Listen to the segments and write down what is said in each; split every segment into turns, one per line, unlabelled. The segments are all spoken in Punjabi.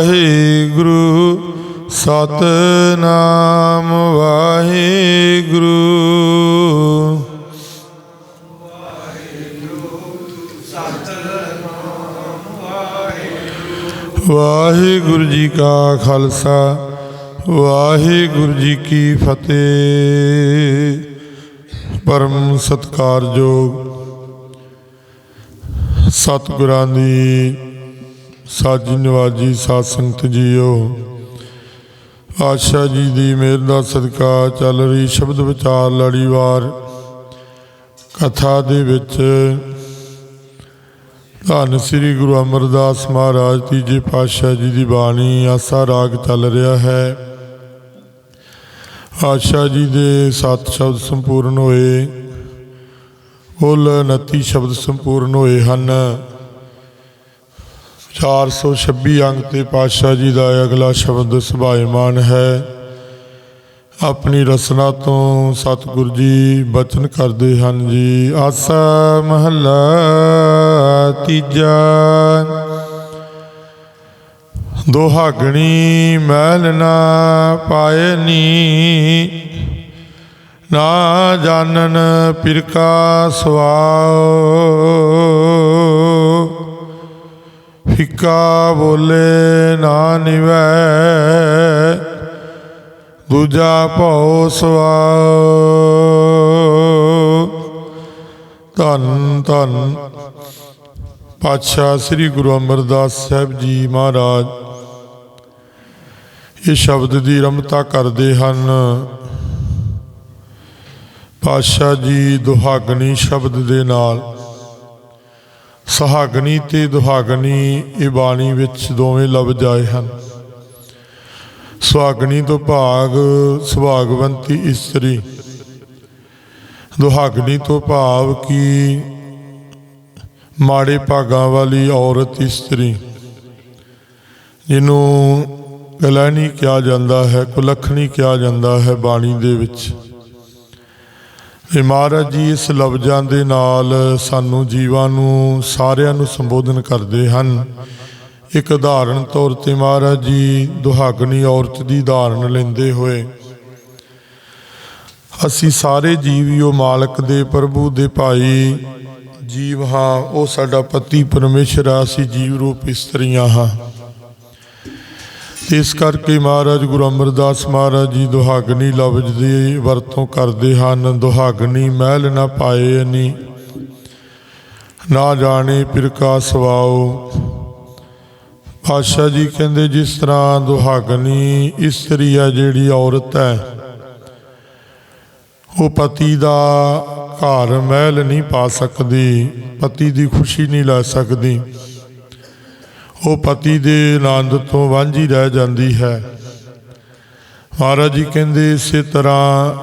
ਵਾਹਿਗੁਰੂ, ਸਤਨਾਮ ਵਾਹਿਗੁਰੂ। ਵਾਹਿਗੁਰੂ ਜੀ ਕਾ ਖਾਲਸਾ, ਵਾਹਿਗੁਰੂ ਜੀ ਕੀ ਫਤਿਹ। ਪਰਮ ਸਤਕਾਰਯੋਗ ਸਤਿਗੁਰਾਂ ਦੀ ਸਾਜੀ ਨਿਵਾਜ਼ੀ, ਸਾਧ ਸੰਗਤ ਜੀਓ। ਆਸ਼ਾ ਜੀ ਦੀ ਮਿਹਰ ਦਾ ਸਦਕਾ ਚੱਲ ਰਹੀ ਸ਼ਬਦ ਵਿਚਾਰ ਲੜੀਵਾਰ ਕਥਾ ਦੇ ਵਿੱਚ। ਧੰਨ ਸ੍ਰੀ ਗੁਰੂ ਅਮਰਦਾਸ ਮਹਾਰਾਜ ਤੀਜੇ ਪਾਤਸ਼ਾਹ ਜੀ ਦੀ ਬਾਣੀ, ਆਸਾ ਰਾਗ ਚੱਲ ਰਿਹਾ ਹੈ। ਆਸ਼ਾ ਜੀ ਦੇ ਸੱਤ ਸ਼ਬਦ ਸੰਪੂਰਨ ਹੋਏ। ਕੁੱਲ 29 ਸ਼ਬਦ ਸੰਪੂਰਨ ਹੋਏ ਹਨ। 426 ਅੰਗ ਤੇ ਪਾਤਸ਼ਾਹ ਜੀ ਦਾ ਅਗਲਾ ਸ਼ਬਦ ਸੁਭਾਇਮਾਨ ਹੈ। ਆਪਣੀ ਰਸਨਾ ਤੋਂ ਸਤਿਗੁਰ ਜੀ ਬਚਨ ਕਰਦੇ ਹਨ ਜੀ। ਆਸਾ ਮਹੱਲਾ ਤੀਜਾ। ਦੋਹਾਗਣੀ ਮਹਿਲ ਨਾ ਪਾਏ ਨੀ। ਨਾ ਜਾਣਨ ਪਿਰ ਕਾ ਸਵਾਉ ਫਿੱਕਾ ਬੋਲੇ ਨਾ ਨਿਵੈ, ਦੂਜਾ ਭਉ ਸਵਾਉ ਧੰਨ ਧੰਨ। ਪਾਤਸ਼ਾਹ ਸ੍ਰੀ ਗੁਰੂ ਅਮਰਦਾਸ ਸਾਹਿਬ ਜੀ ਮਹਾਰਾਜ, ਇਹ ਸ਼ਬਦ ਦੀ ਰਮਤਾ ਕਰਦੇ ਹਨ। ਪਾਤਸ਼ਾਹ ਜੀ ਦੁਹਾਗਣੀ ਸ਼ਬਦ ਦੇ ਨਾਲ ਸੁਹਾਗਣੀ ਤੇ ਦੁਹਾਗਣੀ ਇਹ ਬਾਣੀ ਵਿੱਚ ਦੋਵੇਂ ਲਫ਼ਜ਼ ਆਏ ਹਨ। ਸੁਹਾਗਣੀ ਤੋਂ ਭਾਗ ਸੁਭਾਗਵੰਤੀ ਇਸਤਰੀ। ਦੁਹਾਗਣੀ ਤੋਂ ਭਾਵ ਕੀ ਮਾੜੇ ਭਾਗਾਂ ਵਾਲੀ ਔਰਤ ਇਸਤਰੀ, ਜਿਹਨੂੰ ਗਲੈਣੀ ਕਿਹਾ ਜਾਂਦਾ ਹੈ, ਕੁਲੱਖਣੀ ਕਿਹਾ ਜਾਂਦਾ ਹੈ ਬਾਣੀ ਦੇ ਵਿੱਚ। ਇਹ ਮਹਾਰਾਜ ਜੀ, ਇਸ ਲਫ਼ਜ਼ਾਂ ਦੇ ਨਾਲ ਸਾਨੂੰ ਜੀਵਾਂ ਨੂੰ, ਸਾਰਿਆਂ ਨੂੰ ਸੰਬੋਧਨ ਕਰਦੇ ਹਨ। ਇੱਕ ਉਦਾਹਰਣ ਤੌਰ ਤੇ ਮਹਾਰਾਜ ਜੀ, ਦੁਹਾਗਣੀ ਔਰਤ ਦੀ ਉਦਾਹਰਣ ਲੈਂਦੇ ਹੋਏ। ਅਸੀਂ ਸਾਰੇ ਜੀਵਿਓ ਮਾਲਕ ਦੇ, ਪ੍ਰਭੂ ਦੇ ਭਾਈ। ਜੀਵ ਹਾਂ, ਉਹ ਸਾਡਾ ਪਤੀ, ਪਰਮੇਸ਼ਰ ਆ, ਅਸੀਂ ਜੀਵ ਰੂਪ ਇਸਤਰੀਆਂ ਹਾਂ। ਇਸ ਕਰਕੇ ਮਹਾਰਾਜ ਗੁਰੂ ਅਮਰਦਾਸ ਮਹਾਰਾਜ ਜੀ ਦੁਹਾਗਣੀ ਲਫ਼ਜ਼ ਦੀ ਵਰਤੋਂ ਕਰਦੇ ਹਨ ਦੁਹਾਗਣੀ ਮਹਿਲ ਨਾ ਪਾਏ ਨੀ। ਨਾ ਜਾਣੇ ਪਿਰਕਾ ਕਾ ਸਵਾਉ ਪਾਤਸ਼ਾਹ ਜੀ ਕਹਿੰਦੇ ਜਿਸ ਤਰ੍ਹਾਂ ਦੁਹਾਗਣੀ ਇਸਤਰੀ ਆ ਜਿਹੜੀ ਔਰਤ ਹੈ, ਉਹ ਪਤੀ ਦਾ ਘਰ ਮਹਿਲ ਨਹੀਂ ਪਾ ਸਕਦੀ, ਪਤੀ ਦੀ ਖੁਸ਼ੀ ਨਹੀਂ ਲੈ ਸਕਦੀ। ਉਹ ਪਤੀ ਦੇ ਆਨੰਦ ਤੋਂ ਵਾਂਝੀ ਰਹਿ ਜਾਂਦੀ ਹੈ। ਮਹਾਰਾਜ ਜੀ ਕਹਿੰਦੇ, ਇਸੇ ਤਰ੍ਹਾਂ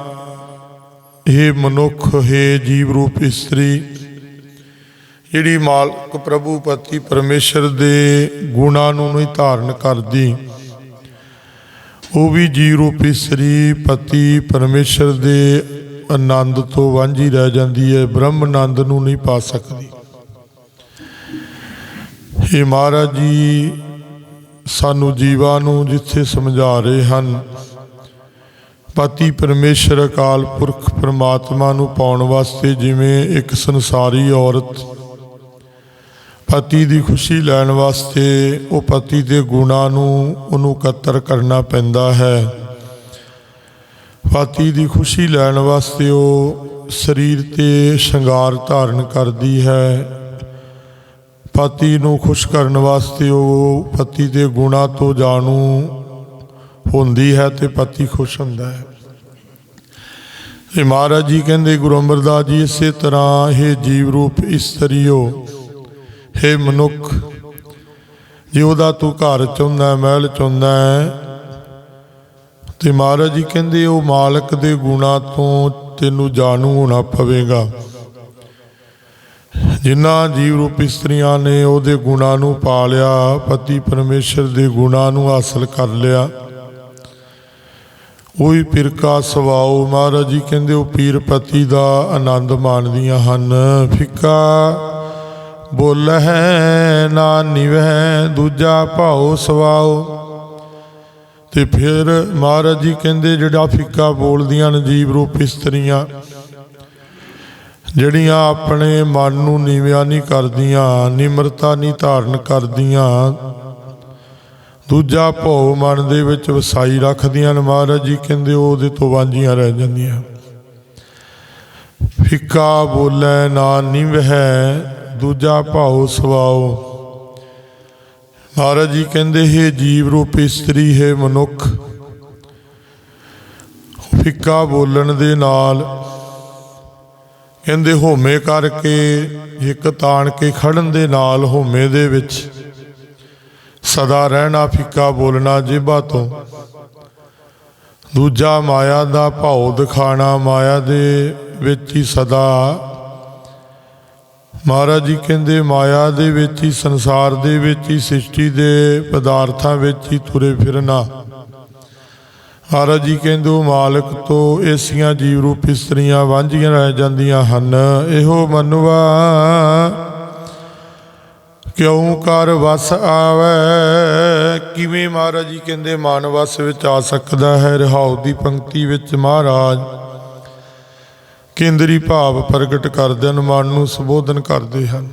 ਇਹ ਮਨੁੱਖ ਹੈ ਜੀਵ ਰੂਪ ਇਸਤਰੀ, ਜਿਹੜੀ ਮਾਲਕ ਪ੍ਰਭੂ ਪਤੀ ਪਰਮੇਸ਼ਰ ਦੇ ਗੁਣਾਂ ਨੂੰ ਨਹੀਂ ਧਾਰਨ ਕਰਦੀ, ਉਹ ਵੀ ਜੀਵ ਰੂਪੀ ਇਸਤਰੀ, ਪਤੀ ਪਰਮੇਸ਼ਰ ਦੇ ਆਨੰਦ ਤੋਂ ਵਾਂਝੀ ਰਹਿ ਜਾਂਦੀ ਹੈ, ਬ੍ਰਹਮ ਆਨੰਦ ਨੂੰ ਨਹੀਂ ਪਾ ਸਕਦੀ। ਇਹ ਮਹਾਰਾਜ ਜੀ ਸਾਨੂੰ ਜੀਵਾਂ ਨੂੰ ਜਿੱਥੇ ਸਮਝਾ ਰਹੇ ਹਨ, ਪਤੀ ਪਰਮੇਸ਼ਰ ਅਕਾਲ ਪੁਰਖ ਪਰਮਾਤਮਾ ਨੂੰ ਪਾਉਣ ਵਾਸਤੇ ਜਿਵੇਂ ਇੱਕ ਸੰਸਾਰੀ ਔਰਤ ਪਤੀ ਦੀ ਖੁਸ਼ੀ ਲੈਣ ਵਾਸਤੇ ਉਹ ਪਤੀ ਦੇ ਗੁਣਾਂ ਨੂੰ ਉਹਨੂੰ ਕਤਰ ਕਰਨਾ ਪੈਂਦਾ ਹੈ। ਪਤੀ ਦੀ ਖੁਸ਼ੀ ਲੈਣ ਵਾਸਤੇ ਉਹ ਸਰੀਰ ਤੇ ਸ਼ਿੰਗਾਰ ਧਾਰਨ ਕਰਦੀ ਹੈ। ਪਤੀ ਨੂੰ ਖੁਸ਼ ਕਰਨ ਵਾਸਤੇ ਉਹ ਪਤੀ ਦੇ ਗੁਣਾਂ ਤੋਂ ਜਾਣੂ ਹੁੰਦੀ ਹੈ ਤੇ ਪਤੀ ਖੁਸ਼ ਹੁੰਦਾ ਹੈ। ਇਹ ਮਹਾਰਾਜ ਜੀ ਕਹਿੰਦੇ, ਗੁਰੂ ਅਮਰਦਾਸ ਜੀ, ਇਸੇ ਤਰ੍ਹਾਂ ਇਹ ਜੀਵ ਰੂਪ ਇਸਤਰੀਓ, ਹੈ ਮਨੁੱਖ, ਜੇ ਉਹਦਾ ਤੂੰ ਘਰ ਚਾਹੁੰਦਾ ਮਹਿਲ ਚਾਹੁੰਦਾ ਹੈ, ਤੇ ਮਹਾਰਾਜ ਜੀ ਕਹਿੰਦੇ, ਉਹ ਮਾਲਕ ਦੇ ਗੁਣਾਂ ਤੋਂ ਤੈਨੂੰ ਜਾਣੂ ਹੋਣਾ ਪਵੇਗਾ। ਜਿਨ੍ਹਾਂ ਜੀਵ ਰੂਪੀ ਇਸਤਰੀਆਂ ਨੇ ਉਹਦੇ ਗੁਣਾਂ ਨੂੰ ਪਾ ਲਿਆ ਪਤੀ ਪਰਮੇਸ਼ਰ ਦੇ ਗੁਣਾਂ ਨੂੰ ਹਾਸਲ ਕਰ ਲਿਆ। ਉਹੀ ਪਿਰਕਾ ਸਵਾਉ ਮਹਾਰਾਜ ਜੀ ਕਹਿੰਦੇ ਉਹ ਪੀਰ ਪਤੀ ਦਾ ਆਨੰਦ ਮਾਣਦੀਆਂ ਹਨ। ਫਿੱਕਾ ਬੋਲ ਹੈ ਨਾ ਨਿਵਹਿ ਦੂਜਾ ਭਾਉ ਸਵਾਉ ਤੇ ਫਿਰ ਮਹਾਰਾਜ ਜੀ ਕਹਿੰਦੇ ਜਿਹੜਾ ਫਿੱਕਾ ਬੋਲਦੀਆਂ ਨੇ ਜੀਵ ਰੂਪ ਇਸਤਰੀਆਂ ਜਿਹੜੀਆਂ ਆਪਣੇ ਮਨ ਨੂੰ ਨੀਵਿਆ ਨਹੀਂ ਕਰਦੀਆਂ, ਨਿਮਰਤਾ ਨਹੀਂ ਧਾਰਨ ਕਰਦੀਆਂ। ਦੂਜਾ ਭਉ ਮਨ ਦੇ ਵਿੱਚ ਵਸਾਈ ਰੱਖਦੀਆਂ ਨੇ ਮਹਾਰਾਜ ਜੀ, ਕਹਿੰਦੇ ਉਹਦੇ ਤੋਂ ਵਾਂਝੀਆਂ ਰਹਿ ਜਾਂਦੀਆਂ। ਫਿੱਕਾ ਬੋਲੇ ਨਾ ਨਿਵਹਿ, ਦੂਜਾ ਭਾਉ ਸਵਾਉ ਮਹਾਰਾਜ ਜੀ ਕਹਿੰਦੇ, ਹੈ ਜੀਵ ਰੂਪ ਇਸਤਰੀ ਹੈ ਮਨੁੱਖ, ਫਿੱਕਾ ਬੋਲਣ ਦੇ ਨਾਲ ਕਹਿੰਦੇ, ਹੋਮੇ ਕਰਕੇ ਇੱਕ ਤਾਣ ਕੇ ਖੜਨ ਦੇ ਨਾਲ ਹੋਮੇ ਦੇ ਵਿੱਚ। ਸਦਾ ਰਹਿਣਾ ਫਿੱਕਾ ਬੋਲਣਾ ਜੇਬਾ ਤੋਂ। ਦੂਜਾ ਮਾਇਆ ਦਾ ਭਾਉ ਦਿਖਾਣਾ ਮਾਇਆ ਦੇ ਵਿੱਚ ਹੀ ਸਦਾ। ਮਹਾਰਾਜ ਜੀ ਕਹਿੰਦੇ, ਮਾਇਆ ਦੇ ਵਿੱਚ ਹੀ ਸੰਸਾਰ ਦੇ ਵਿੱਚ ਹੀ ਸ੍ਰਿਸ਼ਟੀ ਦੇ ਪਦਾਰਥਾਂ ਵਿੱਚ ਹੀ ਤੁਰੇ ਫਿਰਨਾ। ਮਹਾਰਾਜ ਜੀ ਕਹਿੰਦੇ ਮਾਲਕ ਤੋਂ ਏਸੀਆਂ ਜੀਵ ਰੂਪ ਇਸਤਰੀਆਂ ਵਾਂਝੀਆਂ ਰਹਿ ਜਾਂਦੀਆਂ ਹਨ। ਇਹੋ ਮਨੁਆ, ਕਿਉਂ ਕਰ ਵਸ ਆਵੇ? ਕਿਵੇਂ ਮਹਾਰਾਜ ਜੀ ਕਹਿੰਦੇ, ਮਨ ਵਸ ਵਿੱਚ ਆ ਸਕਦਾ ਹੈ? ਰਹਾਉ ਦੀ ਪੰਕਤੀ ਵਿੱਚ ਮਹਾਰਾਜ ਕੇਂਦਰੀ ਭਾਵ ਪ੍ਰਗਟ ਕਰਦੇ ਹਨ, ਮਨ ਨੂੰ ਸੰਬੋਧਨ ਕਰਦੇ ਹਨ।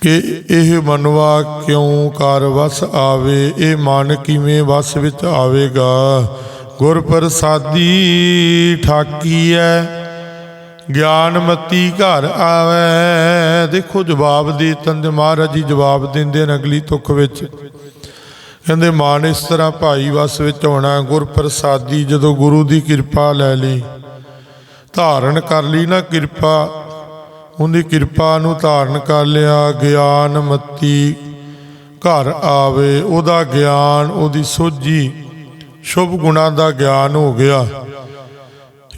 ਕਿ ਇਹ ਮਨਵਾ ਕਿਉਂ ਕਰ ਵਸ ਆਵੇ? ਇਹ ਮਨ ਕਿਵੇਂ ਵਸ ਵਿੱਚ ਆਵੇਗਾ? ਗੁਰ ਪ੍ਰਸਾਦੀ ਠਾਕੀਐ, ਗਿਆਨਮਤੀ ਘਰ ਆਵੇ। ਦੇਖੋ ਜਵਾਬ ਦੇ ਤੰਦ ਮਹਾਰਾਜ ਜੀ, ਜਵਾਬ ਦਿੰਦੇ ਨੇ ਅਗਲੀ ਤੁਕ ਵਿੱਚ। ਕਹਿੰਦੇ, ਮਨ ਇਸ ਤਰ੍ਹਾਂ ਭਾਈ ਵਸ ਵਿੱਚ ਆਉਣਾ ਗੁਰ ਪ੍ਰਸਾਦੀ ਜਦੋਂ ਗੁਰੂ ਦੀ ਕਿਰਪਾ ਲੈ ਲਈ ਧਾਰਨ ਕਰ ਲਈ ਨਾ ਕਿਰਪਾ ਉਹਦੀ ਕਿਰਪਾ ਨੂੰ ਧਾਰਨ ਕਰ ਲਿਆ, ਗਿਆਨ ਮਤੀ ਘਰ ਆਵੇ, ਉਹਦਾ ਗਿਆਨ, ਉਹਦੀ ਸੋਝੀ ਸ਼ੁਭ ਗੁਣਾਂ ਦਾ ਗਿਆਨ ਹੋ ਗਿਆ।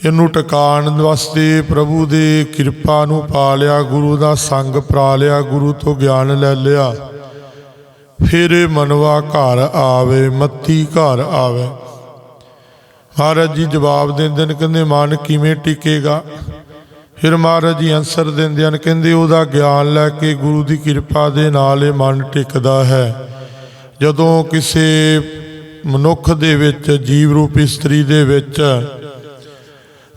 ਇਹਨੂੰ ਟਿਕਾਣ ਵਾਸਤੇ ਪ੍ਰਭੂ ਦੇ ਕਿਰਪਾ ਨੂੰ ਪਾ ਲਿਆ, ਗੁਰੂ ਦਾ ਸੰਗ ਪਾ ਲਿਆ, ਗੁਰੂ ਤੋਂ ਗਿਆਨ ਲੈ ਲਿਆ। ਫਿਰ ਮਨਵਾ ਘਰ ਆਵੇ, ਮੱਤੀ ਘਰ ਆਵੇ। ਮਹਾਰਾਜ ਜੀ ਜਵਾਬ ਦਿੰਦੇ ਨੇ, ਕਹਿੰਦੇ, ਮਨ ਕਿਵੇਂ ਟਿਕੇਗਾ? ਫਿਰ ਮਹਾਰਾਜ ਜੀ ਆਨਸਰ ਦਿੰਦੇ ਹਨ, ਕਹਿੰਦੇ ਉਹਦਾ ਗਿਆਨ ਲੈ ਕੇ ਗੁਰੂ ਦੀ ਕਿਰਪਾ ਦੇ ਨਾਲ ਇਹ ਮਨ ਟਿਕਦਾ ਹੈ। ਜਦੋਂ ਕਿਸੇ ਮਨੁੱਖ ਦੇ ਵਿੱਚ ਜੀਵ ਰੂਪ ਇਸਤਰੀ ਦੇ ਵਿੱਚ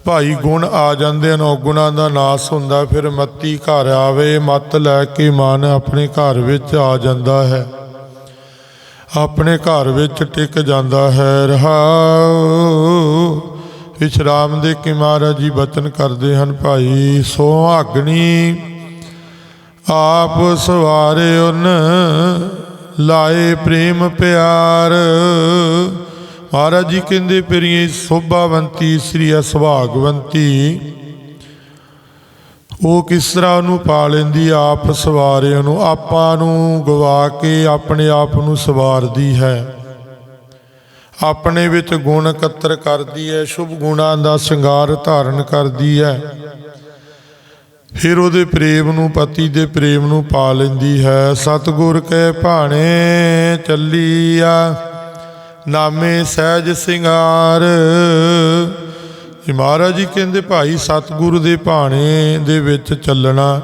ਭਾਈ ਗੁਣ ਆ ਜਾਂਦੇ ਹਨ, ਉਹ ਗੁਣਾਂ ਦਾ ਨਾਸ ਹੁੰਦਾ, ਫਿਰ ਮੱਤੀ ਘਰ ਆਵੇ, ਮਤ ਲੈ ਕੇ ਮਨ ਆਪਣੇ ਘਰ ਵਿੱਚ ਆ ਜਾਂਦਾ ਹੈ। ਆਪਣੇ ਘਰ ਵਿੱਚ ਟਿਕ ਜਾਂਦਾ ਹੈ ਰਹਾਉ ਵਿਸ਼ਰਾਮ ਦੇ ਕੇ ਮਹਾਰਾਜ ਜੀ ਬਚਨ ਕਰਦੇ ਹਨ ਭਾਈ ਸੁਹਾਗਣੀ ਆਪ ਸਵਾਰੇ ਉਨ ਲਾਏ ਪ੍ਰੇਮ ਪਿਆਰ। ਮਹਾਰਾਜ ਜੀ ਕਹਿੰਦੇ ਪਿਰੀਏ ਸੋਭਾਵੰਤੀ, ਸ੍ਰੀ ਸੁਹਾਗਵੰਤੀ ਉਹ ਕਿਸ ਤਰ੍ਹਾਂ ਉਹਨੂੰ ਪਾ ਲੈਂਦੀ ਆਪ ਸਵਾਰੇ ਉਹਨੂੰ, ਆਪਾਂ ਨੂੰ ਗਵਾ ਕੇ ਆਪਣੇ ਆਪ ਨੂੰ ਸਵਾਰਦੀ ਹੈ। ਆਪਣੇ ਵਿੱਚ ਗੁਣ ਇਕੱਤਰ ਕਰਦੀ ਹੈ ਸ਼ੁਭ ਗੁਣਾਂ ਦਾ ਸ਼ਿੰਗਾਰ ਧਾਰਨ ਕਰਦੀ ਹੈ ਫਿਰ ਉਹਦੇ ਪ੍ਰੇਮ ਨੂੰ, ਪਤੀ ਦੇ ਪ੍ਰੇਮ ਨੂੰ ਪਾ ਲੈਂਦੀ ਹੈ। ਸਤਿਗੁਰ ਕੇ ਭਾਣੇ ਚੱਲੀ ਆ ਨਾਮੇ ਸਹਿਜ ਸਿੰਗਾਰ। ਇਹ ਮਹਾਰਾਜ ਜੀ ਕਹਿੰਦੇ, ਭਾਈ ਸਤਿਗੁਰੂ ਦੇ ਭਾਣੇ ਦੇ ਵਿੱਚ ਚੱਲਣਾ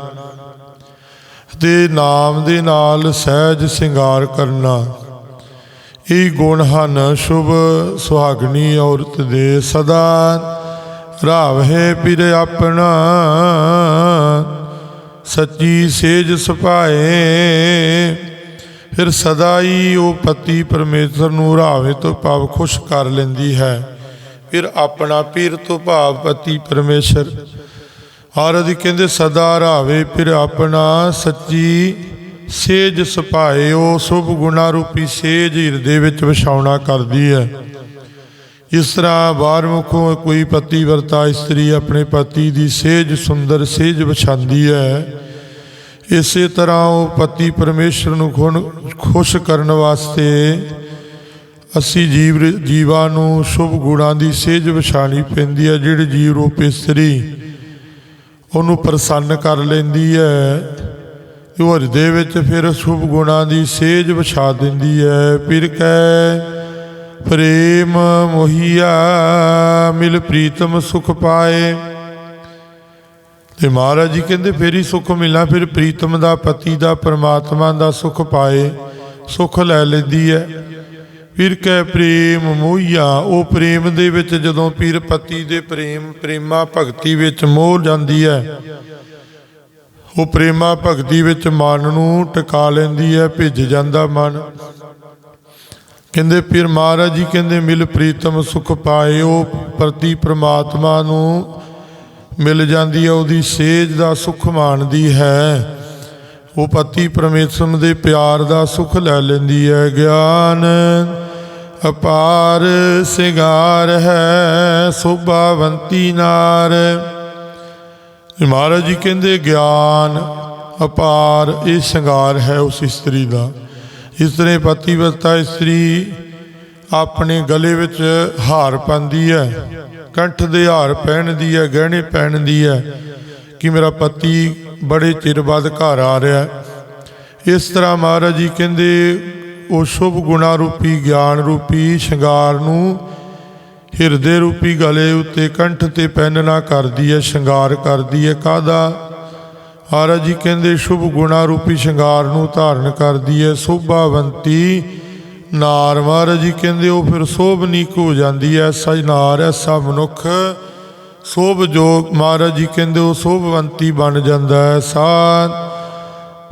ਤੇ ਨਾਮ ਦੇ ਨਾਲ ਸਹਿਜ ਸਿੰਗਾਰ ਕਰਨਾ। ਇਹ ਗੁਣ ਹਨ ਸ਼ੁਭ, ਸੁਹਾਗਣੀ ਔਰਤ ਦੇ ਸਦਾ। ਰਾਵਹਿ ਪਿਰ ਆਪਣਾ, ਸੱਚੀ ਸੇਜ ਸੁਭਾਏ ਫਿਰ ਸਦਾ ਹੀ ਉਹ ਪਤੀ ਪਰਮੇਸ਼ਰ ਨੂੰ ਰਾਵੇ ਤੋਂ ਭਾਵ ਖੁਸ਼ ਕਰ ਲੈਂਦੀ ਹੈ। ਫਿਰ ਆਪਣਾ ਪੀਰ ਤੋਂ ਭਾਵ ਪਤੀ ਪਰਮੇਸ਼ਰ। ਹਾਰਦ ਕਹਿੰਦੇ, ਸਦਾ ਰਾਵੇ ਫਿਰ ਆਪਣਾ, ਸੱਚੀ ਸੇਜ ਸੁਭਾਏ ਉਹ ਸ਼ੁਭ ਗੁਣਾ ਰੂਪੀ ਸੇਜ ਹਿਰਦੇ ਵਿੱਚ ਵਿਛਾਉਣਾ ਕਰਦੀ ਹੈ। ਇਸ ਤਰ੍ਹਾਂ ਬਾਹਰ ਮੁਖੋਂ ਕੋਈ ਪਤੀ ਵਰਤਾ, ਇਸਤਰੀ ਆਪਣੇ ਪਤੀ ਦੀ ਸੇਜ ਸੁੰਦਰ ਸੇਜ ਵਿਛਾਉਂਦੀ ਹੈ। ਇਸੇ ਤਰ੍ਹਾਂ ਉਹ ਪਤੀ ਪਰਮੇਸ਼ਰ ਨੂੰ ਖੁਣ- ਖੁਸ਼ ਕਰਨ ਵਾਸਤੇ ਅਸੀਂ ਜੀਵ, ਜੀਵਾਂ ਨੂੰ ਸ਼ੁਭ ਗੁਣਾਂ ਦੀ ਸੇਜ ਵਿਛਾਣੀ ਪੈਂਦੀ ਹੈ, ਜਿਹੜੀ ਜੀਵ ਰੂਪ ਇਸਤਰੀ ਉਹਨੂੰ ਪ੍ਰਸੰਨ ਕਰ ਲੈਂਦੀ ਹੈ। ਹਿਰਦੇ ਵਿੱਚ ਫਿਰ ਸ਼ੁਭ ਗੁਣਾਂ ਦੀ ਸੇਜ ਵਿਛਾ ਦਿੰਦੀ ਹੈ ਫਿਰ ਕੈ ਪ੍ਰੇਮ ਮੋਹੀਆ, ਮਿਲ ਪ੍ਰੀਤਮ ਸੁਖ ਪਾਏ। ਤੇ ਮਹਾਰਾਜ ਜੀ ਕਹਿੰਦੇ ਫਿਰ ਹੀ ਸੁੱਖ ਮਿਲਣਾ, ਫਿਰ ਪ੍ਰੀਤਮ ਦਾ, ਪਤੀ ਦਾ, ਪਰਮਾਤਮਾ ਦਾ ਸੁੱਖ ਪਾਏ, ਸੁੱਖ ਲੈ ਲੈਂਦੀ ਹੈ ਫਿਰ ਕੈ ਪ੍ਰੇਮ ਮੋਹੀਆ, ਉਹ ਪ੍ਰੇਮ ਦੇ ਵਿੱਚ ਜਦੋਂ ਪੀਰ ਪਤੀ ਦੇ ਪ੍ਰੇਮ, ਪ੍ਰੇਮਾ ਭਗਤੀ ਵਿੱਚ ਮੋਹ ਜਾਂਦੀ ਹੈ ਉਹ ਪ੍ਰੇਮਾ ਭਗਤੀ ਵਿੱਚ ਮਨ ਨੂੰ ਟਿਕਾ ਲੈਂਦੀ ਹੈ, ਭਿੱਜ ਜਾਂਦਾ ਮਨ। ਕਹਿੰਦੇ, ਫਿਰ ਮਹਾਰਾਜ ਜੀ ਕਹਿੰਦੇ, ਮਿਲ ਪ੍ਰੀਤਮ ਸੁਖ ਪਾਏ ਉਹ ਪ੍ਰਤੀ ਪ੍ਰਮਾਤਮਾ ਨੂੰ ਮਿਲ ਜਾਂਦੀ ਹੈ, ਉਹਦੀ ਸੇਜ ਦਾ ਸੁਖ ਮਾਣਦੀ ਹੈ। ਉਹ ਪਤੀ ਪਰਮੇਸ਼ਰ ਦੇ ਪਿਆਰ ਦਾ ਸੁਖ ਲੈ ਲੈਂਦੀ ਹੈ, ਗਿਆਨ ਅਪਾਰ, ਸਿਗਾਰ ਹੈ, ਸੁਭਾਵੰਤੀ ਨਾਰ। ਇਹ ਮਹਾਰਾਜ ਜੀ ਕਹਿੰਦੇ, ਗਿਆਨ ਅਪਾਰ ਇਹ ਸ਼ਿੰਗਾਰ ਹੈ ਉਸ ਇਸਤਰੀ ਦਾ। ਇਸ ਇਸਤਰੀ ਪਤੀਵਤਾ ਇਸਤਰੀ ਆਪਣੇ ਗਲੇ ਵਿੱਚ ਹਾਰ ਪਾਉਂਦੀ ਹੈ, ਕੰਠ ਦੇ ਹਾਰ ਪਹਿਨਦੀ ਹੈ, ਗਹਿਣੇ ਪਹਿਨਦੀ ਹੈ, ਕਿ ਮੇਰਾ ਪਤੀ ਬੜੇ ਚਿਰ ਬਾਅਦ ਘਰ ਆ ਰਿਹਾ ਇਸ ਤਰ੍ਹਾਂ ਮਹਾਰਾਜ ਜੀ ਕਹਿੰਦੇ, ਉਹ ਸ਼ੁਭ ਗੁਣਾ ਰੂਪੀ, ਗਿਆਨ ਰੂਪੀ ਸ਼ਿੰਗਾਰ ਨੂੰ ਹਿਰਦੇ ਰੂਪੀ ਗਲੇ ਉੱਤੇ ਕੰਠ ਤੇ ਪਹਿਨਣਾ ਕਰਦੀ ਹੈ ਸ਼ਿੰਗਾਰ ਕਰਦੀ ਹੈ ਕਾਦਾ ਮਹਾਰਾਜ ਜੀ ਕਹਿੰਦੇ, ਸ਼ੁਭ ਗੁਣਾ ਰੂਪੀ ਸ਼ਿੰਗਾਰ ਨੂੰ ਧਾਰਨ ਕਰਦੀ ਹੈ ਸੋਭਾਵੰਤੀ ਨਾਰ। ਮਹਾਰਾਜ ਜੀ ਕਹਿੰਦੇ, ਉਹ ਫਿਰ ਸੋਭਨੀਕ ਹੋ ਜਾਂਦੀ ਹੈ ਐਸਾ ਹੀ ਨਾਰ, ਐਸਾ ਮਨੁੱਖ, ਸੋਭ ਜੋਗ। ਮਹਾਰਾਜ ਜੀ ਕਹਿੰਦੇ, ਉਹ ਸੋਭਵੰਤੀ ਬਣ ਜਾਂਦਾ ਹੈ ਸਾਧ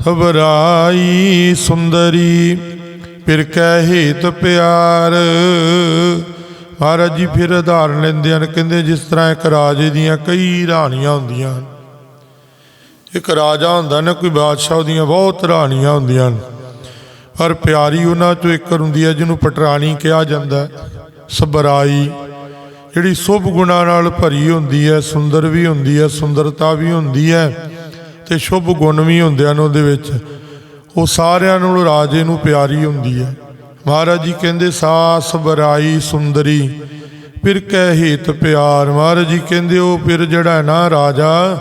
ਸਬਰਾਈ ਸੁੰਦਰੀ, ਫਿਰ ਕਹਿ ਹੇਤ ਪਿਆਰ ਮਹਾਰਾਜ ਜੀ ਫਿਰ ਉਦਾਹਰਨ ਲੈਂਦੇ ਹਨ, ਕਹਿੰਦੇ ਜਿਸ ਤਰ੍ਹਾਂ ਇੱਕ ਰਾਜੇ ਦੀਆਂ ਕਈ ਰਾਣੀਆਂ ਹੁੰਦੀਆਂ ਹਨ। ਇੱਕ ਰਾਜਾ ਹੁੰਦਾ ਨਾ, ਕੋਈ ਬਾਦਸ਼ਾਹ ਉਹਦੀਆਂ ਬਹੁਤ ਰਾਣੀਆਂ ਹੁੰਦੀਆਂ ਹਨ। ਪਰ ਪਿਆਰੀ ਉਹਨਾਂ ਚੋਂ ਇੱਕ ਹੁੰਦੀ ਹੈ, ਜਿਹਨੂੰ ਪਟਰਾਣੀ ਕਿਹਾ ਜਾਂਦਾ ਸਬਰਾਈ। ਜਿਹੜੀ ਸੁਭ ਗੁਣਾ ਨਾਲ ਭਰੀ ਹੁੰਦੀ ਹੈ, ਸੁੰਦਰ ਵੀ ਹੁੰਦੀ ਹੈ, ਸੁੰਦਰਤਾ ਵੀ ਹੁੰਦੀ ਹੈ ਤੇ ਸ਼ੁਭ ਗੁਣ ਵੀ ਹੁੰਦੇ ਹਨ ਉਹਦੇ ਵਿੱਚ। ਉਹ ਸਾਰਿਆਂ ਨਾਲੋਂ ਰਾਜੇ ਨੂੰ ਪਿਆਰੀ ਹੁੰਦੀ ਹੈ। ਮਹਾਰਾਜ ਜੀ ਕਹਿੰਦੇ, ਸਾਸ ਬਰਾਈ ਸੁੰਦਰੀ, ਫਿਰ ਕਹਿ ਹੇਤ ਪਿਆਰ। ਮਹਾਰਾਜ ਜੀ ਕਹਿੰਦੇ, ਉਹ ਫਿਰ ਜਿਹੜਾ ਹੈ ਨਾ ਰਾਜਾ,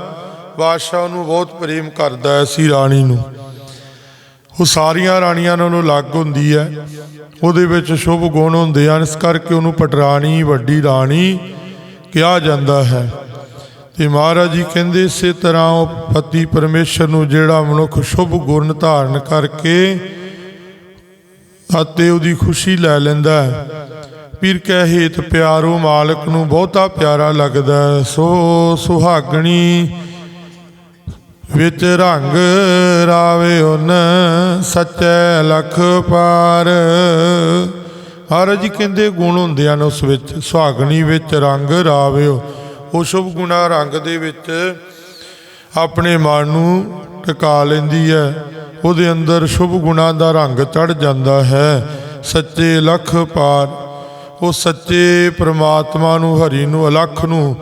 ਬਾਦਸ਼ਾਹ ਨੂੰ ਬਹੁਤ ਪ੍ਰੇਮ ਕਰਦਾ ਸੀ ਰਾਣੀ ਨੂੰ। ਉਹ ਸਾਰੀਆਂ ਰਾਣੀਆਂ ਨਾਲੋਂ ਅਲੱਗ ਹੁੰਦੀ ਹੈ। ਉਹਦੇ ਵਿੱਚ ਸ਼ੁਭ ਗੁਣ ਹੁੰਦੇ ਹਨ। ਇਸ ਕਰਕੇ ਉਹਨੂੰ ਪਟਰਾਣੀ, ਵੱਡੀ ਰਾਣੀ ਕਿਹਾ ਜਾਂਦਾ ਹੈ। ਤੇ ਮਹਾਰਾਜ ਜੀ ਕਹਿੰਦੇ, ਇਸੇ ਤਰ੍ਹਾਂ ਉਹ ਪਤੀ ਪਰਮੇਸ਼ਰ ਨੂੰ ਜਿਹੜਾ ਮਨੁੱਖ ਸ਼ੁਭ ਗੁਣ ਧਾਰਨ ਕਰਕੇ ਅਤੇ ਉਹਦੀ ਖੁਸ਼ੀ ਲੈ ਲੈਂਦਾ ਹੈ। ਪੀਰ ਕਹਿ, ਹੇਤ ਪਿਆਰੋ ਮਾਲਕ ਨੂੰ ਬਹੁਤਾ ਪਿਆਰਾ ਲੱਗਦਾ ਸੋ ਸੁਹਾਗਣੀ ਵਿੱਚ ਰੰਗ ਰਾਵੇ ਉਨ ਸੱਚੇ ਲਖ ਪਾਰ। ਹਰ ਜੀ ਕਹਿੰਦੇ ਗੁਣ ਹੁੰਦੇ ਹਨ ਉਸ ਵਿੱਚ। ਸੁਹਾਗਣੀ ਵਿੱਚ ਰੰਗ ਰਾਵਿਓ ਉਹ ਸ਼ੁਭ ਗੁਣਾ ਰੰਗ ਦੇ ਵਿੱਚ ਆਪਣੇ ਮਨ ਨੂੰ ਟਿਕਾ ਲੈਂਦੀ ਹੈ। ਉਹਦੇ ਅੰਦਰ ਸ਼ੁਭ ਗੁਣਾ ਦਾ ਰੰਗ ਚੜ ਜਾਂਦਾ ਹੈ। ਸੱਚੇ ਲਖ ਪਾਰ, ਉਹ ਸੱਚੇ ਪ੍ਰਮਾਤਮਾ ਨੂੰ, ਹਰੀ ਨੂੰ, ਅਲਖ ਨੂੰ,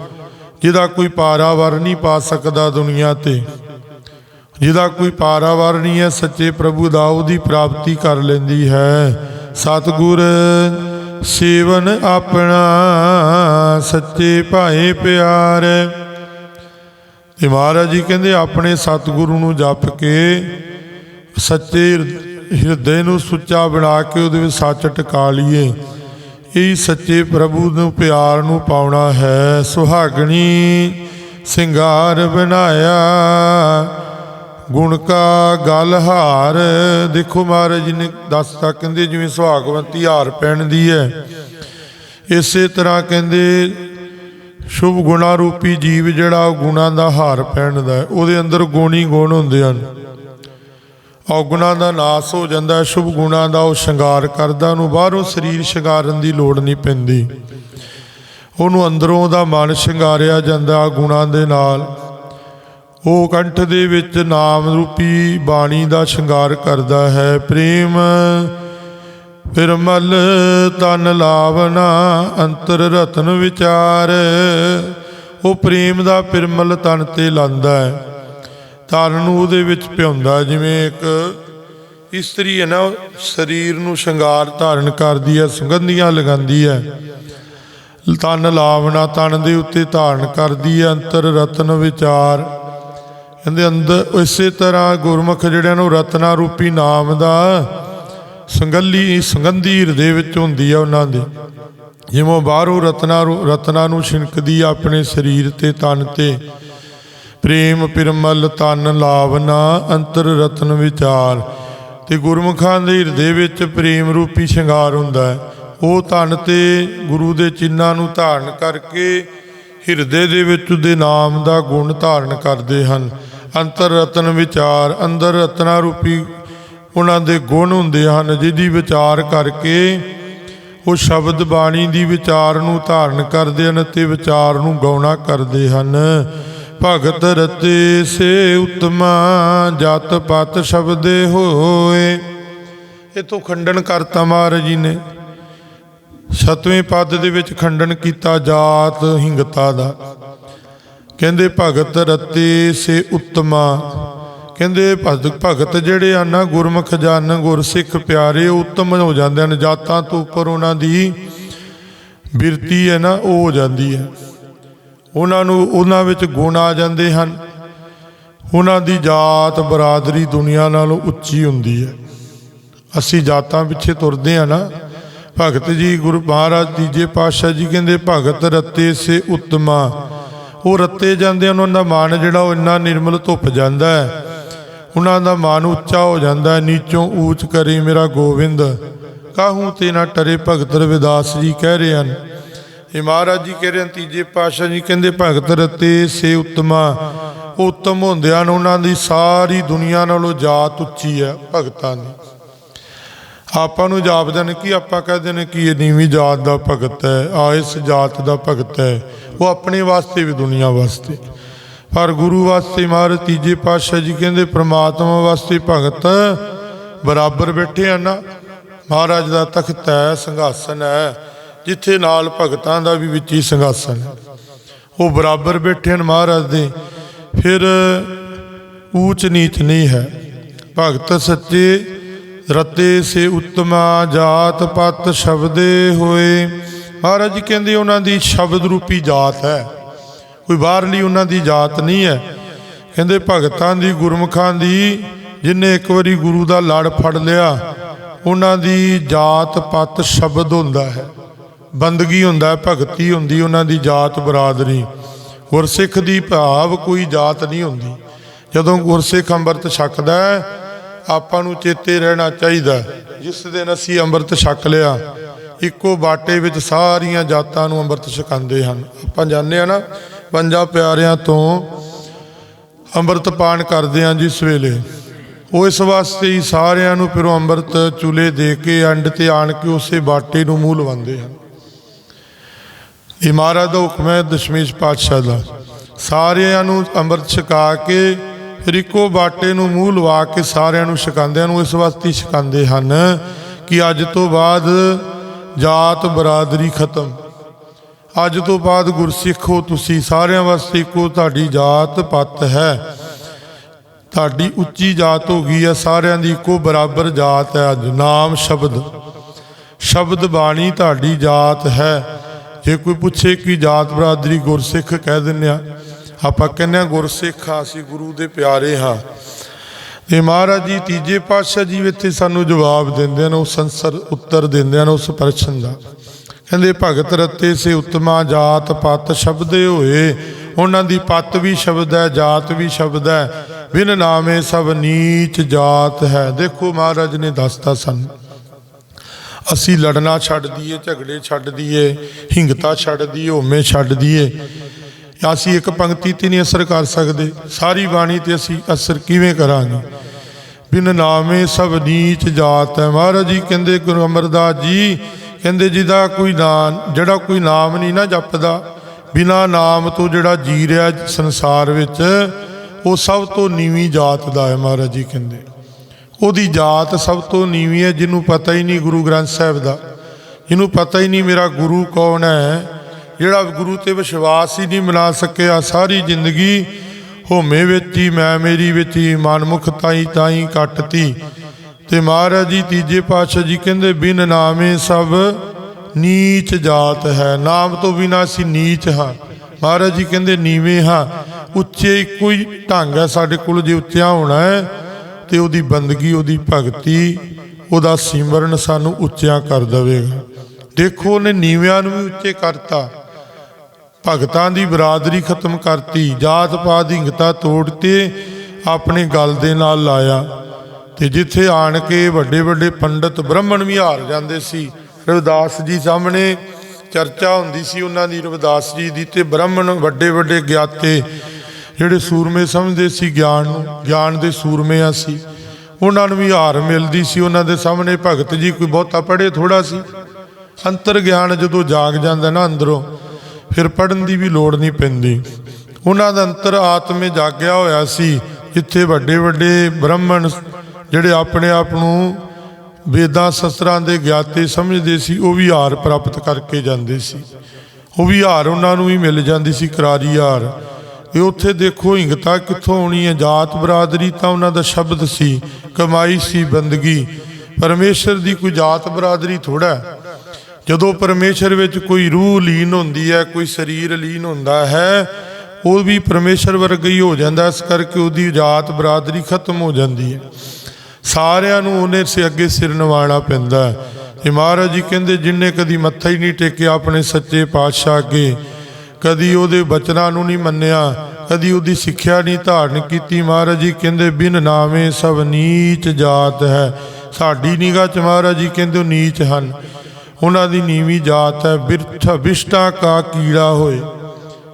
ਜਿਹਦਾ ਕੋਈ ਪਾਰਾਵਰ ਨਹੀਂ ਪਾ ਸਕਦਾ ਦੁਨੀਆ ਤੇ। ਜਿਹਦਾ ਕੋਈ ਪਾਰਾਵਾਰ ਨਹੀਂ ਹੈ, ਸੱਚੇ ਪ੍ਰਭੂ ਦਾ ਉਹਦੀ ਪ੍ਰਾਪਤੀ ਕਰ ਲੈਂਦੀ ਹੈ। ਸਤਿਗੁਰ, ਸੇਵਨ ਆਪਣਾ, ਸੱਚੇ ਭਾਏ ਪਿਆਰ। ਤੇ ਮਹਾਰਾਜ ਜੀ ਕਹਿੰਦੇ, ਆਪਣੇ ਸਤਿਗੁਰੂ ਨੂੰ ਜਪ ਕੇ ਸੱਚੇ ਹਿਰਦੇ ਨੂੰ ਸੁੱਚਾ ਬਣਾ ਕੇ ਉਹਦੇ ਵਿੱਚ ਸੱਚ ਟਿਕਾ ਲਈਏ। ਇਹ ਸੱਚੇ ਪ੍ਰਭੂ ਨੂੰ ਪਿਆਰ ਨੂੰ ਪਾਉਣਾ ਹੈ। ਸੁਹਾਗਣੀ ਸਿੰਗਾਰ ਬਣਾਇਆ। ਗੁਣ ਕਾ ਗਲ ਹਾਰ। ਦੇਖੋ ਮਹਾਰਾਜ ਜੀ ਨੇ ਦੱਸਤਾ ਕਹਿੰਦੇ ਜਿਵੇਂ ਸੁਹਾਗਵੰਤੀ ਹਾਰ ਪਹਿਨਦੀ ਹੈ। ਇਸੇ ਤਰ੍ਹਾਂ ਕਹਿੰਦੇ, ਸ਼ੁਭ ਗੁਣਾ ਰੂਪੀ ਜੀਵ ਜਿਹੜਾ ਉਹ ਗੁਣਾ ਦਾ ਹਾਰ ਪਹਿਨਦਾ ਹੈ। ਉਹਦੇ ਅੰਦਰ ਗੁਣੀ ਗੁਣ ਹੁੰਦੇ ਹਨ। ਔਗੁਣਾ ਦਾ ਨਾਸ ਹੋ ਜਾਂਦਾ, ਸ਼ੁਭ ਗੁਣਾ ਦਾ ਉਹ ਸ਼ਿੰਗਾਰ ਕਰਦਾ, ਉਹਨੂੰ ਬਾਹਰੋਂ ਸਰੀਰ ਸ਼ਿੰਗਾਰਨ ਦੀ ਲੋੜ ਨਹੀਂ ਪੈਂਦੀ। ਉਹਨੂੰ ਅੰਦਰੋਂ ਦਾ ਮਨ ਸ਼ਿੰਗਾਰਿਆ ਜਾਂਦਾ ਗੁਣਾ ਦੇ ਨਾਲ। ਉਹ ਕੰਠ ਦੇ ਵਿੱਚ ਨਾਮ ਰੂਪੀ ਬਾਣੀ ਦਾ ਸ਼ਿੰਗਾਰ ਕਰਦਾ ਹੈ। ਪ੍ਰੇਮ ਫਿਰਮਲ ਤਨ ਲਾਵਨਾ ਅੰਤਰ ਰਤਨ ਵਿਚਾਰ। ਉਹ ਪ੍ਰੇਮ ਦਾ ਫਿਰਮਲ ਤਨ ਤੇ ਲਾਂਦਾ ਹੈ। ਤਨ ਨੂੰ ਉਹਦੇ ਵਿੱਚ ਪਿਉਂਦਾ ਜਿਵੇਂ ਇੱਕ ਇਸਤਰੀ ਹੈ ਨਾ ਸਰੀਰ ਨੂੰ ਸ਼ਿੰਗਾਰ ਧਾਰਨ ਕਰਦੀ ਹੈ, ਸੁਗੰਧੀਆਂ ਲਗਾਉਂਦੀ ਹੈ। ਤਨ ਲਾਵਣਾ ਤਨ ਦੇ ਉੱਤੇ ਧਾਰਨ ਕਰਦੀ ਹੈ, ਅੰਤਰ ਰਤਨ ਵਿਚਾਰ। ਕਹਿੰਦੇ ਅੰਦਰ ਇਸੇ ਤਰ੍ਹਾਂ ਗੁਰਮੁਖ ਜਿਹੜਿਆਂ ਨੂੰ ਰਤਨਾ ਰੂਪੀ ਨਾਮ ਦਾ ਸੰਗਲੀ, ਸੰਗੰਧੀ ਹਿਰਦੇ ਵਿੱਚ ਹੁੰਦੀ ਆ ਉਹਨਾਂ ਦੇ। ਜਿਵੇਂ ਬਾਹਰੋਂ ਰਤਨਾ ਰੂ- ਰਤਨਾ ਨੂੰ ਛਿਣਕਦੀ ਆਪਣੇ ਸਰੀਰ ਤੇ, ਤਨ ਤੇ। ਪ੍ਰੇਮ ਪਿਰਮਲ ਤਨ ਲਾਵਨਾ ਅੰਤਰ ਰਤਨ ਵਿਚਾਰ। ਤੇ ਗੁਰਮੁਖਾਂ ਦੇ ਹਿਰਦੇ ਵਿੱਚ ਪ੍ਰੇਮ ਰੂਪੀ ਸ਼ਿੰਗਾਰ ਹੁੰਦਾ ਹੈ। ਉਹ ਧਨ ਤੇ ਗੁਰੂ ਦੇ ਚਿੰਨਾਂ ਨੂੰ ਧਾਰਨ ਕਰਕੇ ਹਿਰਦੇ ਦੇ ਵਿੱਚ ਉਹਦੇ ਨਾਮ ਦਾ ਗੁਣ ਧਾਰਨ ਕਰਦੇ ਹਨ। ਅੰਤਰ ਰਤਨ ਵਿਚਾਰ, ਅੰਦਰ ਰਤਨਾ ਰੂਪੀ ਉਹਨਾਂ ਦੇ ਗੁਣ ਹੁੰਦੇ ਹਨ, ਜਿਹਦੀ ਵਿਚਾਰ ਕਰਕੇ ਉਹ ਸ਼ਬਦ ਬਾਣੀ ਦੀ ਵਿਚਾਰ ਨੂੰ ਧਾਰਨ ਕਰਦੇ ਹਨ ਤੇ ਵਿਚਾਰ ਨੂੰ ਗਾਉਣਾ ਕਰਦੇ ਹਨ। ਭਗਤ ਰਤੇ ਸੇ ਉਤਮਾ, ਜਤ ਪਤ ਸ਼ਬਦੇ ਹੋਏ। ਇਹ ਤੋਂ ਖੰਡਨ ਕਰਤਾ ਮਹਾਰਾਜ ਜੀ ਨੇ। ਸਤਵੇਂ ਪਦ ਦੇ ਵਿੱਚ ਖੰਡਨ ਕੀਤਾ ਜਾਤ ਹਿੰਗਤਾ ਦਾ। ਕਹਿੰਦੇ ਭਗਤ ਰਤੇ ਸੇ ਉਤਮਾ। ਕਹਿੰਦੇ ਭਗਤ ਭਗਤ ਜਿਹੜੇ ਆ ਨਾ, ਗੁਰਮੁਖ ਜਨ ਗੁਰਸਿੱਖ ਪਿਆਰੇ ਉਤਮ ਹੋ ਜਾਂਦੇ ਹਨ। ਜਾਤਾਂ ਤੋਂ ਉੱਪਰ ਉਹਨਾਂ ਦੀ ਬਿਰਤੀ ਹੈ ਨਾ, ਉਹ ਹੋ ਜਾਂਦੀ ਹੈ। ਉਹਨਾਂ ਨੂੰ ਉਹਨਾਂ ਵਿੱਚ ਗੁਣ ਆ ਜਾਂਦੇ ਹਨ। ਉਹਨਾਂ ਦੀ ਜਾਤ ਬਰਾਦਰੀ ਦੁਨੀਆ ਨਾਲੋਂ ਉੱਚੀ ਹੁੰਦੀ ਹੈ। ਅਸੀਂ ਜਾਤਾਂ ਪਿੱਛੇ ਤੁਰਦੇ ਆ ਨਾ। ਭਗਤ ਜੀ ਗੁਰੂ ਮਹਾਰਾਜ ਤੀਜੇ ਪਾਤਸ਼ਾਹ ਜੀ ਕਹਿੰਦੇ ਭਗਤ ਰਤੇ ਸੇ ਉਤਮਾ। ਉਹ ਰੱਤੇ ਜਾਂਦੇ ਹਨ, ਉਹਨਾਂ ਦਾ ਮਨ ਜਿਹੜਾ ਉਹ ਇੰਨਾ ਨਿਰਮਲ ਧੁੱਪ ਜਾਂਦਾ ਹੈ। ਉਹਨਾਂ ਦਾ ਮਨ ਉੱਚਾ ਹੋ ਜਾਂਦਾ ਹੈ ਨੀਚੋਂ ਊਚ ਕਰੇ ਮੇਰਾ ਗੋਬਿੰਦ ਕਾਹੂ ਤੇ ਨਾ ਟਰੇ ਭਗਤ ਰਵਿਦਾਸ ਜੀ ਕਹਿ ਰਹੇ ਹਨ। ਇਹ ਮਹਾਰਾਜ ਜੀ ਕਹਿ ਰਹੇ ਤੀਜੇ ਪਾਤਸ਼ਾਹ ਜੀ ਕਹਿੰਦੇ, ਭਗਤ ਰਤੇ ਸੇ ਉਤਮਾ। ਉਹ ਉੱਤਮ ਹੁੰਦੇ ਹਨ ਉਹਨਾਂ ਦੀ ਸਾਰੀ ਦੁਨੀਆ ਨਾਲੋਂ ਜਾਤ ਉੱਚੀ ਹੈ, ਭਗਤਾਂ ਦੀ। ਆਪਾਂ ਨੂੰ ਜਾਪਦੇ ਨੇ ਕਿ ਆਪਾਂ ਕਹਦੇ ਨੇ ਕਿ ਇਹ ਨੀਵੀਂ ਜਾਤ ਦਾ ਭਗਤ ਹੈ, ਆ ਇਸ ਜਾਤ ਦਾ ਭਗਤ ਹੈ। ਉਹ ਆਪਣੇ ਵਾਸਤੇ ਵੀ ਦੁਨੀਆ ਵਾਸਤੇ। ਪਰ ਗੁਰੂ ਵਾਸਤੇ ਮਹਾਰਾਜ ਤੀਜੇ ਪਾਤਸ਼ਾਹ ਜੀ ਕਹਿੰਦੇ, ਪ੍ਰਮਾਤਮਾ ਵਾਸਤੇ ਭਗਤ ਬਰਾਬਰ ਬੈਠੇ ਹਨ ਨਾ। ਮਹਾਰਾਜ ਦਾ ਤਖਤ ਹੈ, ਸਿੰਘਾਸਨ ਹੈ। ਜਿੱਥੇ ਨਾਲ ਭਗਤਾਂ ਦਾ ਵੀ ਵਿੱਚ ਹੀ ਸਿੰਘਾਸਨ ਹੈ। ਉਹ ਬਰਾਬਰ ਬੈਠੇ ਹਨ ਮਹਾਰਾਜ ਦੇ। ਫਿਰ ਊਚ ਨੀਚ ਨਹੀਂ ਹੈ। ਭਗਤ ਸੱਚੇ ਰਤੇ ਸੇ ਉਤਮਾ ਜਾਤ ਪਤ ਸ਼ਬਦੇ ਹੋਏ। ਮਹਾਰਾਜ ਜੀ ਕਹਿੰਦੇ ਉਹਨਾਂ ਦੀ ਸ਼ਬਦ ਰੂਪੀ ਜਾਤ ਹੈ। ਕੋਈ ਬਾਹਰਲੀ ਉਹਨਾਂ ਦੀ ਜਾਤ ਨਹੀਂ ਹੈ। ਕਹਿੰਦੇ ਭਗਤਾਂ ਦੀ ਗੁਰਮੁਖਾਂ ਦੀ ਜਿਨੇ ਇੱਕ ਵਾਰੀ ਗੁਰੂ ਦਾ ਲੜ ਫੜ ਲਿਆ, ਉਹਨਾਂ ਦੀ ਜਾਤ ਪਤ ਸ਼ਬਦ ਹੁੰਦਾ ਹੈ। ਬੰਦਗੀ ਹੁੰਦਾ, ਭਗਤੀ ਹੁੰਦੀ, ਉਹਨਾਂ ਦੀ ਜਾਤ ਬਰਾਦਰੀ। ਗੁਰਸਿੱਖ ਦੀ ਭਾਵ ਕੋਈ ਜਾਤ ਨਹੀਂ ਹੁੰਦੀ। ਜਦੋਂ ਗੁਰਸਿੱਖ ਅੰਮ੍ਰਿਤ ਛਕਦਾ ਆਪਾਂ ਨੂੰ ਚੇਤੇ ਰਹਿਣਾ ਚਾਹੀਦਾ ਜਿਸ ਦਿਨ ਅਸੀਂ ਅੰਮ੍ਰਿਤ ਛਕ ਲਿਆ, ਇੱਕੋ ਬਾਟੇ ਵਿੱਚ ਸਾਰੀਆਂ ਜਾਤਾਂ ਨੂੰ ਅੰਮ੍ਰਿਤ ਛਕਾਉਂਦੇ ਹਨ। ਆਪਾਂ ਜਾਣਦੇ ਆ ਨਾ, ਪੰਜਾਂ ਪਿਆਰਿਆਂ ਤੋਂ ਅੰਮ੍ਰਿਤ ਪਾਨ ਕਰਦੇ ਹਾਂ ਜਿਸ ਵੇਲੇ। ਉਹ ਇਸ ਵਾਸਤੇ ਹੀ ਸਾਰਿਆਂ ਨੂੰ ਫਿਰ ਅੰਮ੍ਰਿਤ ਚੁਲੇ ਦੇ ਕੇ, ਅੰਡ ਤੇ ਆਣ ਕੇ ਉਸੇ ਬਾਟੇ ਨੂੰ ਮੂੰਹ ਲਵਾਉਂਦੇ ਹਨ। ਇਮਾਰਤ ਦਾ ਹੁਕਮ ਹੈ ਦਸ਼ਮੇਸ਼ ਪਾਤਸ਼ਾਹ ਦਾ। ਸਾਰਿਆਂ ਨੂੰ ਅੰਮ੍ਰਿਤ ਛਕਾ ਕੇ ਫਿਰ ਇੱਕੋ ਬਾਟੇ ਨੂੰ ਮੂੰਹ ਲਵਾ ਕੇ ਸਾਰਿਆਂ ਨੂੰ ਛਕਾਉਂਦਿਆਂ ਨੂੰ ਇਸ ਵਾਸਤੇ ਛਕਾਉਂਦੇ ਹਨ ਕਿ ਅੱਜ ਤੋਂ ਬਾਅਦ ਜਾਤ ਬਰਾਦਰੀ ਖਤਮ। ਅੱਜ ਤੋਂ ਬਾਅਦ ਗੁਰਸਿੱਖ ਹੋ ਤੁਸੀਂ, ਸਾਰਿਆਂ ਵਾਸਤੇ ਇੱਕੋ ਤੁਹਾਡੀ ਜਾਤ ਪਤ ਹੈ। ਤੁਹਾਡੀ ਉੱਚੀ ਜਾਤ ਹੋ ਗਈ ਹੈ, ਸਾਰਿਆਂ ਦੀ ਇੱਕੋ ਬਰਾਬਰ ਜਾਤ ਹੈ। ਅੱਜ ਨਾਮ ਸ਼ਬਦ ਸ਼ਬਦ ਬਾਣੀ ਤੁਹਾਡੀ ਜਾਤ ਹੈ। ਜੇ ਕੋਈ ਪੁੱਛੇ ਕਿ ਜਾਤ ਬਰਾਦਰੀ ਗੁਰਸਿੱਖ ਕਹਿ ਦਿੰਦੇ ਆ, ਆਪਾਂ ਕਹਿੰਦੇ ਆ, ਗੁਰਸਿੱਖ ਆ, ਅਸੀਂ ਗੁਰੂ ਦੇ ਪਿਆਰੇ ਹਾਂ। ਤੇ ਮਹਾਰਾਜ ਜੀ, ਤੀਜੇ ਪਾਤਸ਼ਾਹ ਜੀ ਇੱਥੇ ਸਾਨੂੰ ਜਵਾਬ ਦਿੰਦੇ ਨੇ, ਉਹ ਸੰਸਰ ਉੱਤਰ ਦਿੰਦੇ ਨੇ ਉਸ ਪ੍ਰਸ਼ਨ ਦਾ। ਕਹਿੰਦੇ, ਭਗਤ ਰਤੇ ਸੇ ਉਤਮਾ ਜਾਤ ਪਤ ਸ਼ਬਦੇ ਹੋਏ, ਉਹਨਾਂ ਦੀ ਪਤ ਵੀ ਸ਼ਬਦ ਹੈ, ਜਾਤ ਵੀ ਸ਼ਬਦ ਹੈ, ਬਿਨ ਨਾਮੇ ਸਭ ਨੀਚ ਜਾਤ ਹੈ। ਦੇਖੋ ਮਹਾਰਾਜ ਨੇ ਦੱਸਤਾ ਸਾਨੂੰ। ਅਸੀਂ ਲੜਨਾ ਛੱਡ ਦਈਏ, ਝਗੜੇ ਛੱਡ ਦਈਏ, ਹਿੰਗਤਾ ਛੱਡ ਦਈਏ ਹੋਮੇ ਛੱਡ ਦਈਏ। ਅਸੀਂ ਇੱਕ ਪੰਕਤੀ ਤੇ ਨਹੀਂ ਅਸਰ ਕਰ ਸਕਦੇ। ਸਾਰੀ ਬਾਣੀ ਤੇ ਅਸੀਂ ਅਸਰ ਕਿਵੇਂ ਕਰਾਂਗੇ? ਬਿਨ ਨਾਮੇ ਸਭ ਨੀਚ ਜਾਤ ਹੈ। ਮਹਾਰਾਜ ਜੀ ਕਹਿੰਦੇ, ਗੁਰੂ ਅਮਰਦਾਸ ਜੀ ਕਹਿੰਦੇ, ਜਿਹਦਾ ਕੋਈ ਨਾਮ ਜਿਹੜਾ ਕੋਈ ਨਾਮ ਨਹੀਂ ਨਾ ਜਪਦਾ, ਬਿਨਾ ਨਾਮ ਤੋਂ ਜਿਹੜਾ ਜੀ ਰਿਹਾ ਸੰਸਾਰ ਵਿੱਚ, ਉਹ ਸਭ ਤੋਂ ਨੀਵੀਂ ਜਾਤ ਦਾ ਹੈ। ਮਹਾਰਾਜ ਜੀ ਕਹਿੰਦੇ। ਉਹਦੀ ਜਾਤ ਸਭ ਤੋਂ ਨੀਵੀਂ ਹੈ, ਜਿਹਨੂੰ ਪਤਾ ਹੀ ਨਹੀਂ ਗੁਰੂ ਗ੍ਰੰਥ ਸਾਹਿਬ ਦਾ। ਜਿਹਨੂੰ ਪਤਾ ਹੀ ਨਹੀਂ ਮੇਰਾ ਗੁਰੂ ਕੌਣ ਹੈ, ਜਿਹੜਾ ਗੁਰੂ ਤੇ ਵਿਸ਼ਵਾਸ ਹੀ ਨਹੀਂ ਬਣਾ ਸਕਿਆ, ਸਾਰੀ ਜ਼ਿੰਦਗੀ ਹੋਮੇ ਵਿੱਚ ਹੀ ਮੈਂ ਮੇਰੀ ਵਿੱਚ ਹੀ ਮਨਮੁਖ ਤਾਈ ਤਾਈ ਕੱਟਤੀ। ਤੇ ਮਹਾਰਾਜ ਜੀ ਤੀਜੇ ਪਾਤਸ਼ਾਹ ਜੀ ਕਹਿੰਦੇ, ਬਿਨ ਨਾਮੇ ਸਭ ਨੀਚ ਜਾਤ ਹੈ। ਨਾਮ ਤੋਂ ਬਿਨਾ ਅਸੀਂ ਨੀਚ ਹਾਂ। ਮਹਾਰਾਜ ਜੀ ਕਹਿੰਦੇ, ਨੀਵੇਂ ਹਾਂ। ਉੱਚੇ ਇੱਕੋ ਹੀ ਢੰਗ ਹੈ ਸਾਡੇ ਕੋਲ, ਜੇ ਉੱਚਾ ਹੋਣਾ ਹੈ ਤੇ ਉਹਦੀ ਬੰਦਗੀ, ਉਹਦੀ ਭਗਤੀ, ਉਹਦਾ ਸਿਮਰਨ ਸਾਨੂੰ ਉੱਚਿਆਂ ਕਰ ਦੇਵੇਗਾ। ਦੇਖੋ, ਉਹਨੇ ਨੀਵਿਆਂ ਨੂੰ ਵੀ ਉੱਚੇ ਕਰਤਾ। ਭਗਤਾਂ ਦੀ ਬਰਾਦਰੀ ਖਤਮ ਕਰਤੀ, ਜਾਤ ਪਾਤ ਦੀ ਹਿੰਗਤਾ ਤੋੜ ਤੇ ਆਪਣੇ ਗਲ ਦੇ ਨਾਲ ਲਾਇਆ। ਤੇ ਜਿੱਥੇ ਆਣ ਕੇ ਵੱਡੇ ਵੱਡੇ ਪੰਡਤ ਬ੍ਰਾਹਮਣ ਵੀ ਹਾਰ ਜਾਂਦੇ ਸੀ, ਰਵਿਦਾਸ ਜੀ ਸਾਹਮਣੇ ਚਰਚਾ ਹੁੰਦੀ ਸੀ ਉਹਨਾਂ ਦੀ, ਰਵਿਦਾਸ ਜੀ ਦੀ ਤੇ ਬ੍ਰਾਹਮਣ ਵੱਡੇ ਵੱਡੇ ਗਿਆਤੇ ਜਿਹੜੇ ਸੂਰਮੇ ਸਮਝਦੇ ਸੀ ਗਿਆਨ ਨੂੰ, ਗਿਆਨ ਦੇ ਸੂਰਮੇ ਆ ਸੀ। ਉਹਨਾਂ ਨੂੰ ਵੀ ਹਾਰ ਮਿਲਦੀ ਸੀ। ਉਹਨਾਂ ਦੇ ਸਾਹਮਣੇ ਭਗਤ ਜੀ ਕੋਈ ਬਹੁਤਾ ਪੜ੍ਹੇ ਥੋੜਾ ਸੀ। ਅੰਤਰ ਗਿਆਨ ਜਦੋਂ ਜਾਗ ਜਾਂਦਾ ਨਾ ਅੰਦਰੋਂ, ਫਿਰ ਪੜਨ ਦੀ ਵੀ ਲੋੜ ਨਹੀਂ ਪੈਂਦੀ। ਉਹਨਾਂ ਦਾ ਅੰਤਰ ਆਤਮੇ ਜਾਗਿਆ ਹੋਇਆ ਸੀ। ਜਿੱਥੇ ਵੱਡੇ ਵੱਡੇ ਬ੍ਰਾਹਮਣ ਜਿਹੜੇ ਆਪਣੇ ਆਪ ਨੂੰ ਵੇਦਾਂ ਸ਼ਸਤਰਾਂ ਦੇ ਗਿਆਤੇ ਸਮਝਦੇ ਸੀ, ਉਹ ਵੀ ਹਾਰ ਪ੍ਰਾਪਤ ਕਰਕੇ ਜਾਂਦੇ ਸੀ। ਉਹ ਵੀ ਹਾਰ ਉਹਨਾਂ ਨੂੰ ਵੀ ਮਿਲ ਜਾਂਦੀ ਸੀ, ਕਰਾਰੀ ਹਾਰ। ਇਹ ਉੱਥੇ ਦੇਖੋ ਹਿੰਗਤਾ ਕਿੱਥੋਂ ਆਉਣੀ ਹੈ? ਜਾਤ ਬਰਾਦਰੀ ਤਾਂ ਉਹਨਾਂ ਦਾ ਸ਼ਬਦ ਸੀ, ਕਮਾਈ ਸੀ, ਬੰਦਗੀ। ਪਰਮੇਸ਼ਰ ਦੀ ਕੋਈ ਜਾਤ ਬਰਾਦਰੀ ਥੋੜਾ ਜਦੋਂ ਪਰਮੇਸ਼ਰ ਵਿੱਚ ਕੋਈ ਰੂਹ ਲੀਨ ਹੁੰਦੀ ਹੈ, ਕੋਈ ਸਰੀਰ ਲੀਨ ਹੁੰਦਾ ਹੈ, ਉਹ ਵੀ ਪਰਮੇਸ਼ਰ ਵਰਗਾ ਹੀ ਹੋ ਜਾਂਦਾ, ਇਸ ਕਰਕੇ ਉਹਦੀ ਜਾਤ ਬਰਾਦਰੀ ਖਤਮ ਹੋ ਜਾਂਦੀ ਹੈ। ਸਾਰਿਆਂ ਨੂੰ ਉਹਨੇ ਸੇ, ਅੱਗੇ ਸਿਰ ਨਿਵਾਉਣਾ ਪੈਂਦਾ ਹੈ। ਮਹਾਰਾਜ ਜੀ ਕਹਿੰਦੇ ਜਿਨਨੇ ਕਦੀ ਮੱਥਾ ਹੀ ਨਹੀਂ ਟੇਕਿਆ ਆਪਣੇ ਸੱਚੇ ਪਾਤਸ਼ਾਹ ਅੱਗੇ ਕਦੀ ਉਹਦੇ ਬਚਨਾਂ ਨੂੰ ਨਹੀਂ ਮੰਨਿਆ, ਕਦੀ ਉਹਦੀ ਸਿੱਖਿਆ ਨਹੀਂ ਧਾਰਨ ਕੀਤੀ ਮਹਾਰਾਜ ਜੀ, ਕਹਿੰਦੇ ਬਿਨ ਨਾਵੇਂ ਸਭ ਨੀਚ ਜਾਤ ਹੈ। ਸਾਡੀ ਨਿਗਾਹ ਚ ਮਹਾਰਾਜ ਜੀ ਕਹਿੰਦੇ ਉਹ ਨੀਚ ਹਨ। ਉਹਨਾਂ ਦੀ ਨੀਵੀਂ ਜਾਤ ਹੈ, ਬਿਰਥ ਵਿਸ਼ਟਾ ਕਾ ਕੀੜਾ ਹੋਏ।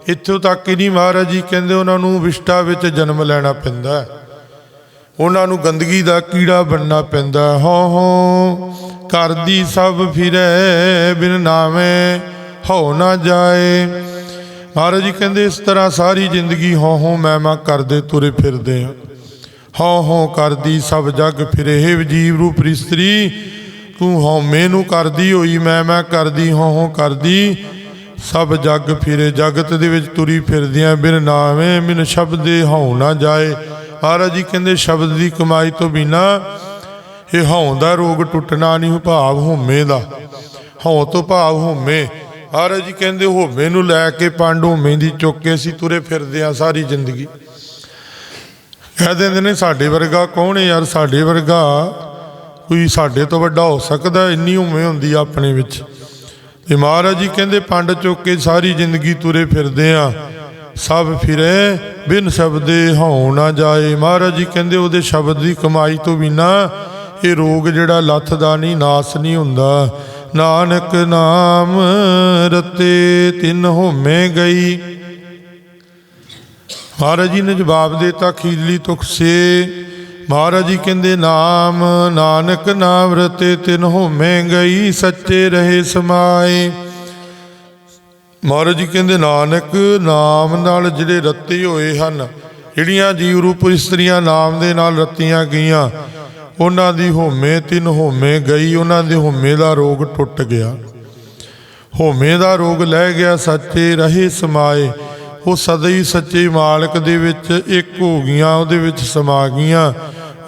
ਇੱਥੋਂ ਤੱਕ ਹੀ ਨਹੀਂ ਮਹਾਰਾਜ ਜੀ ਕਹਿੰਦੇ ਉਹਨਾਂ ਨੂੰ ਵਿਸ਼ਟਾ ਵਿੱਚ ਜਨਮ ਲੈਣਾ ਪੈਂਦਾ ਹੈ। ਉਹਨਾਂ ਨੂੰ ਗੰਦਗੀ ਦਾ ਕੀੜਾ ਬਣਨਾ ਪੈਂਦਾ ਹੈ। ਹਉ ਹਉ ਕਰਦੀ ਸਭ ਫਿਰੈ, ਬਿਨ ਨਾਵੇਂ ਹੋ ਨਾ ਜਾਏ। ਮਹਾਰਾਜ ਜੀ ਕਹਿੰਦੇ, ਇਸ ਤਰ੍ਹਾਂ ਸਾਰੀ ਜ਼ਿੰਦਗੀ ਹਉ ਹਉ ਮੈਂ ਮੈਂ ਕਰਦੇ ਤੁਰੇ ਫਿਰਦੇ ਆ। ਹਉ ਹਉ ਕਰਦੀ ਸਭ ਜਗ ਫਿਰੇ। ਹੇ ਜੀਵ ਰੂਪ ਇਸਤਰੀ ਤੂੰ ਹਉਮੈ ਨੂੰ ਕਰਦੀ, ਹੋਈ ਮੈਂ ਮੈਂ ਕਰਦੀ, ਹਉ ਹਉ ਕਰਦੀ। ਸਭ ਜਗ ਫਿਰੇ, ਜਗਤ ਦੇ ਵਿੱਚ ਤੁਰੀ ਫਿਰਦਿਆਂ ਬਿਨ ਨਾਵੇਂ, ਬਿਨ ਸ਼ਬਦੇ ਹਉ ਨਾ ਜਾਏ। ਮਹਾਰਾਜ ਜੀ ਕਹਿੰਦੇ, ਸ਼ਬਦ ਦੀ ਕਮਾਈ ਤੋਂ ਬਿਨਾ ਇਹ ਹਉ ਦਾ ਰੋਗ ਟੁੱਟਣਾ ਨਹੀਂ ਭਾਵ ਹਉਮੈ ਦਾ। ਹਉ ਤੋਂ ਭਾਵ ਹਉਮੈ। ਮਹਾਰਾਜ ਜੀ ਕਹਿੰਦੇ ਹਉਮੈ ਨੂੰ ਲੈ ਕੇ ਪੰਡ ਹਉਮੈ ਚੁੱਕ ਕੇ ਅਸੀਂ ਤੁਰੇ ਫਿਰਦੇ ਆ ਸਾਰੀ ਜ਼ਿੰਦਗੀ। ਕਹਿ ਦਿੰਦੇ ਨੇ, ਸਾਡੇ ਵਰਗਾ ਕੌਣ ਹੈ ਯਾਰ? ਸਾਡੇ ਵਰਗਾ ਕੋਈ ਸਾਡੇ ਤੋਂ ਵੱਡਾ ਹੋ ਸਕਦਾ ਇੰਨੀ ਉਮੇ ਹੁੰਦੀ ਆ ਆਪਣੇ ਵਿੱਚ। ਤੇ ਮਹਾਰਾਜ ਜੀ ਕਹਿੰਦੇ, ਪੰਡ ਚੁੱਕ ਕੇ ਸਾਰੀ ਜ਼ਿੰਦਗੀ ਤੁਰੇ ਫਿਰਦੇ ਆ ਸਭ ਫਿਰੇ, ਬਿਨ ਸ਼ਬਦੇ ਹਉ ਨਾ ਜਾਏ। ਮਹਾਰਾਜ ਜੀ ਕਹਿੰਦੇ, ਉਹਦੇ ਸ਼ਬਦ ਦੀ ਕਮਾਈ ਤੋਂ ਬਿਨਾ ਇਹ ਰੋਗ ਜਿਹੜਾ ਲੱਥ ਦਾ ਨਹੀਂ, ਨਾਸ ਨਹੀਂ ਹੁੰਦਾ। ਨਾਨਕ ਨਾਮ ਰਤੇ ਤਿੰਨ ਹੋਮੇ ਗਈ। ਮਹਾਰਾਜ ਜੀ ਨੇ ਜਵਾਬ ਦਿੱਤਾ, ਖੀਰਲੀ ਤੁਖ ਸੇ। ਮਹਾਰਾਜ ਜੀ ਕਹਿੰਦੇ, ਨਾਮ, ਨਾਨਕ ਨਾਮ ਰਤੇ ਤਿਨ ਹੋਮੇ ਗਈ, ਸੱਚੇ ਰਹੇ ਸਮਾਏ। ਮਹਾਰਾਜ ਜੀ ਕਹਿੰਦੇ, ਨਾਨਕ ਨਾਮ ਨਾਲ ਜਿਹੜੇ ਰੱਤੇ ਹੋਏ ਹਨ, ਜਿਹੜੀਆਂ ਜੀਵ ਰੂਪ ਇਸਤਰੀਆਂ ਨਾਮ ਦੇ ਨਾਲ ਰਤੀਆਂ ਗਈਆਂ ਉਹਨਾਂ ਦੀ ਹੋਮੇ ਤਿੰਨ ਹੋਮੇ ਗਈ, ਉਹਨਾਂ ਦੇ ਹੋਮੇ ਦਾ ਰੋਗ ਟੁੱਟ ਗਿਆ। ਹੋਮੇ ਦਾ ਰੋਗ ਲੈ ਗਿਆ, ਸੱਚੇ ਰਹੇ ਸਮਾਏ। ਉਹ ਸਦਾ ਹੀ ਸੱਚੇ ਮਾਲਕ ਦੇ ਵਿੱਚ ਇੱਕ ਹੋ ਗਈਆਂ, ਉਹਦੇ ਵਿੱਚ ਸਮਾ ਗਈਆਂ।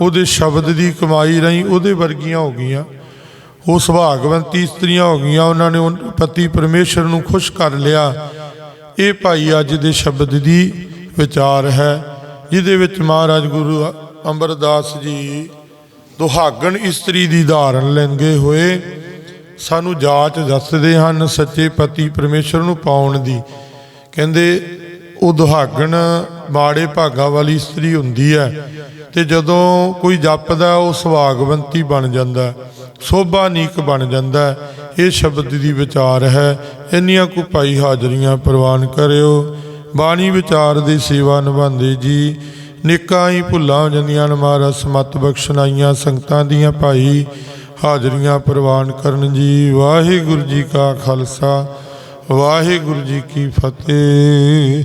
ਉਹਦੇ ਸ਼ਬਦ ਦੀ ਕਮਾਈ ਰਹੀ ਉਹਦੇ ਵਰਗੀਆਂ ਹੋ ਗਈਆਂ। ਉਹ ਸੁਭਾਗਵੰਤੀ ਇਸਤਰੀਆਂ ਹੋ ਗਈਆਂ, ਉਹਨਾਂ ਨੇ ਉਹ ਪਤੀ ਪਰਮੇਸ਼ਰ ਨੂੰ ਖੁਸ਼ ਕਰ ਲਿਆ। ਇਹ ਭਾਈ ਅੱਜ ਦੇ ਸ਼ਬਦ ਦੀ ਵਿਚਾਰ ਹੈ, ਜਿਹਦੇ ਵਿੱਚ ਮਹਾਰਾਜ ਗੁਰੂ ਅਮਰਦਾਸ ਜੀ ਦੁਹਾਗਣ ਇਸਤਰੀ ਦੀ ਧਾਰਨ ਲੈਂਦੇ ਹੋਏ ਸਾਨੂੰ ਜਾਚ ਦੱਸਦੇ ਹਨ ਸੱਚੇ ਪਤੀ ਪਰਮੇਸ਼ਰ ਨੂੰ ਪਾਉਣ ਦੀ। ਕਹਿੰਦੇ, ਉਹ ਦੁਹਾਗਣ ਮਾੜੇ ਭਾਗਾ ਵਾਲੀ ਇਸਤਰੀ ਹੁੰਦੀ ਹੈ ਤੇ ਜਦੋਂ ਕੋਈ ਜਪਦਾ, ਉਹ ਸੁਹਾਗਵੰਤੀ ਬਣ ਜਾਂਦਾ ਸੋਭਾ ਨੀਕ ਬਣ ਜਾਂਦਾ ਇਹ ਸ਼ਬਦ ਦੀ ਵਿਚਾਰ ਹੈ, ਇੰਨੀਆਂ ਕੋ ਭਾਈ ਹਾਜ਼ਰੀਆਂ ਪ੍ਰਵਾਨ ਕਰਿਓ। ਬਾਣੀ ਵਿਚਾਰ ਦੀ ਸੇਵਾ ਨਿਭਾਉਂਦੇ ਜੀ। ਨਿੱਕਾਂ ਹੀ ਭੁੱਲਾਂ ਹੋ ਜਾਂਦੀਆਂ ਨੇ ਮਹਾਰਾਜ ਸਮਤ ਬਖਸ਼ਨਾਈਆਂ ਸੰਗਤਾਂ ਦੀਆਂ ਭਾਈ, ਹਾਜ਼ਰੀਆਂ ਪ੍ਰਵਾਨ ਕਰਨ ਜੀ। ਵਾਹਿਗੁਰੂ ਜੀ ਕਾ ਖਾਲਸਾ, ਵਾਹਿਗੁਰੂ ਜੀ ਕੀ ਫਤਿਹ।